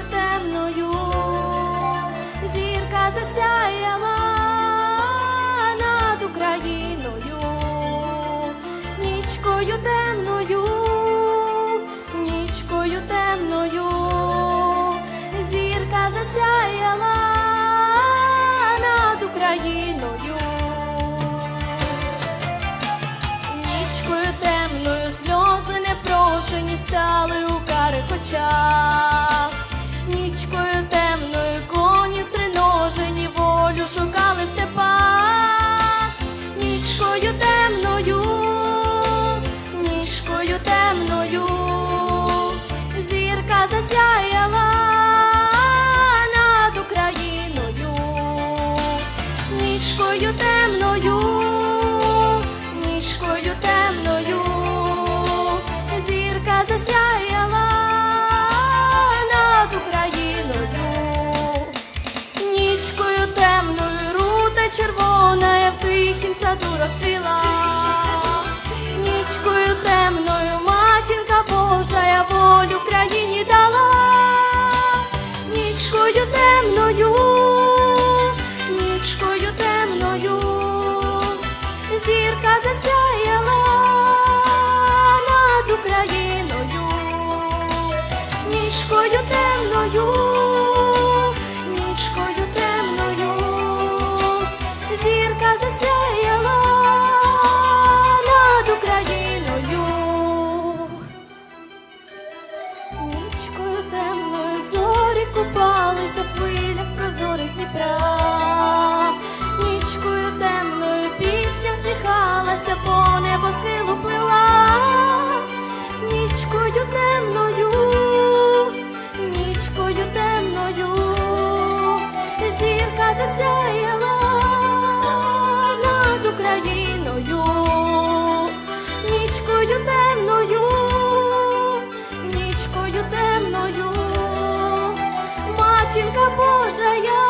ніччю темною. Зірка засяяла над Україною, нічкою темною, нічкою темною, зірка засяяла над Україною, нічкою темною сльози непрошені стали у карих очах. Нічкою темною, нічкою темною, зірка засяяла над Україною. Нічкою темною рута червона, я в тихім саду розцвіла. Нічкою нічкою темною, зірка засяяла над Україною. Нічкою темною, нічкою темною, матінка Божа я